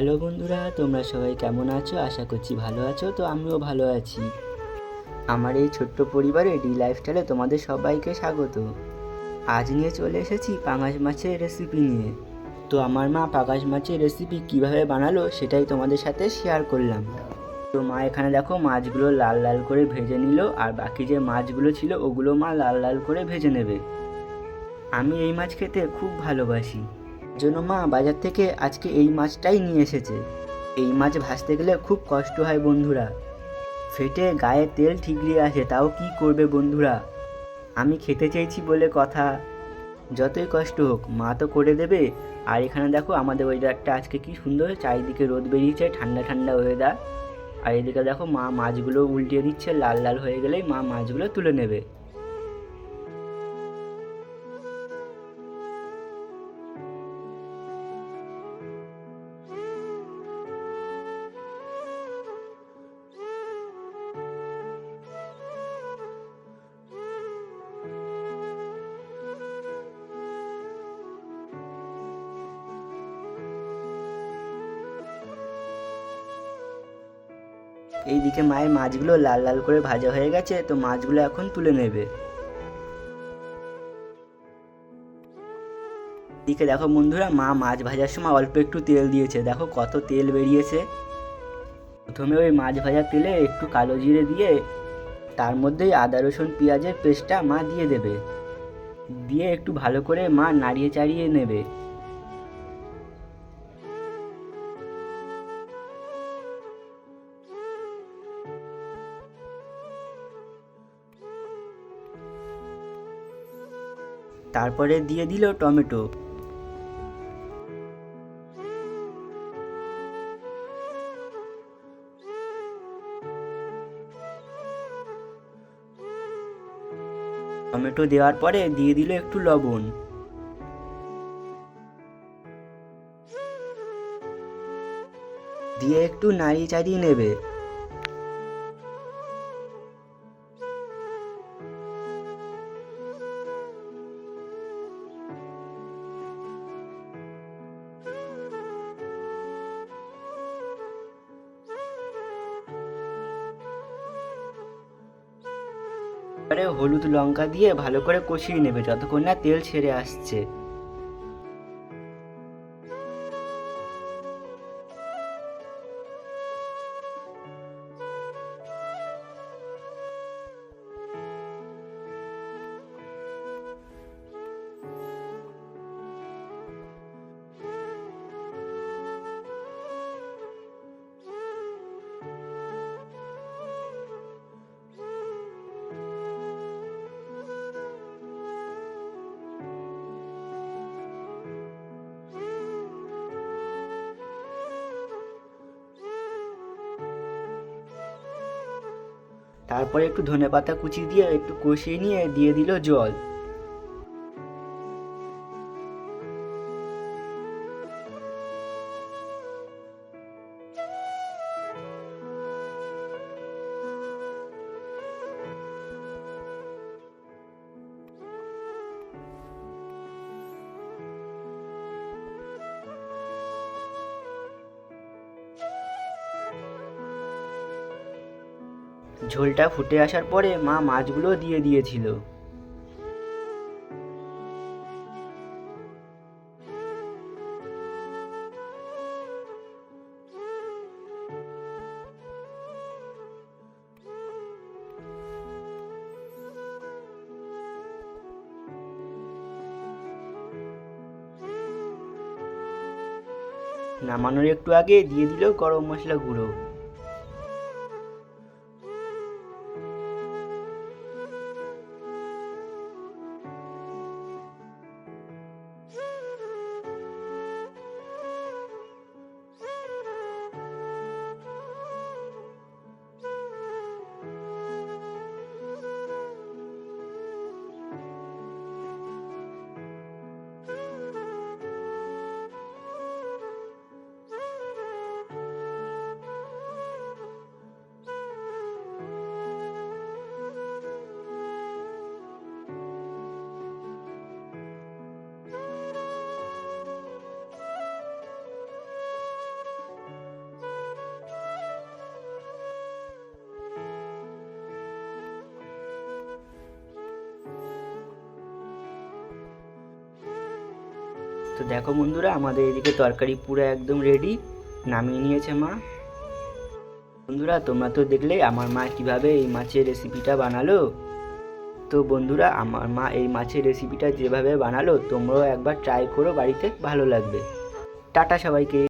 Hello বন্ধুরা, তোমরা সবাই কেমন আছো? আশা করছি ভালো আছো, তো আমিও ভালো আছি। আমার এই ছোট্ট পরিবারে ডি লাইফস্টাইলে তোমাদের সবাইকে স্বাগত। আজ নিয়ে চলে এসেছি পাঙাশ মাছের রেসিপি নিয়ে। তো আমার মা পাঙাশ মাছের রেসিপি কীভাবে বানালো সেটাই তোমাদের সাথে শেয়ার করলাম। তো মা এখানে দেখো মাছগুলো লাল লাল করে ভেজে নিল, আর বাকি যে মাছগুলো ছিল ওগুলো মা লাল লাল করে ভেজে নেবে। আমি এই মাছ খেতে খুব ভালোবাসি। জন্য মা বাজার থেকে আজকে এই মাছটাই নিয়ে এসেছে। এই মাছ ভাজতে গেলে খুব কষ্ট হয় বন্ধুরা। ফেটে গায়ে তেল ঠিকরিয়ে আসে, তাও কি করবে বন্ধুরা? আমি খেতে চাইছি বলে কথা। যতই কষ্ট হোক, মা তো করে দেবে। আর এখানে দেখো, আমাদের ওয়েদারটা আজকে কি সুন্দর, চারিদিকে রোদ বেরিয়েছে, ঠান্ডা ঠান্ডা ওয়েদার আর এদিকে দেখো, মা মাছগুলো উল্টিয়ে দিচ্ছে, লাল লাল হয়ে গেলেই মা মাছগুলো তুলে নেবে। এইদিকে মায়ের মাছগুলো লাল লাল করে ভাজা হয়ে গেছে, তো মাছগুলো এখন তুলে নেবে। এদিকে দেখো বন্ধুরা, মা মাছ ভাজার সময় অল্প একটু তেল দিয়েছে। দেখো কত তেল বেরিয়েছে। প্রথমে ওই মাছ ভাজা তেলে একটু কালো জিরে দিয়ে, তার মধ্যেই আদা, রসুন, পেঁয়াজের পেস্টটা মা দিয়ে দেবে। দিয়ে একটু ভালো করে মা নাড়িয়ে চাড়িয়ে নেবে। তারপরে দিয়ে দিল টমেটো। টমেটো দেওয়ার পরে দিয়ে দিল একটু লবণ। দিয়ে একটু নাড়িয়ে চাড়িয়ে নেবে। এবারে হলুদ লঙ্কা দিয়ে ভালো করে কষিয়ে নেবে যতক্ষণ না তেল ছেড়ে আসছে। তারপরে একটু ধনে পাতা কুচি দিয়ে একটু কষিয়ে নিয়ে দিয়ে দিল জল। ঝোলটা ফুটে আসার পরে মা মাছগুলো দিয়ে দিয়েছিল। নামানোর একটু আগে দিয়ে দিল গরম মশলা গুঁড়ো। তো দেখো বন্ধুরা, আমাদের এদিকে তরকারি পুরো একদম রেডি নামিয়ে নিয়েছে মা। বন্ধুরা, তোমরা তো দেখলে আমার মা কীভাবে এই মাছের রেসিপিটা বানালো। তো বন্ধুরা, আমার মা এই মাছের রেসিপিটা যেভাবে বানালো, তোমরাও একবার ট্রাই করো, বাড়িতে ভালো লাগবে। টাটা সবাইকে।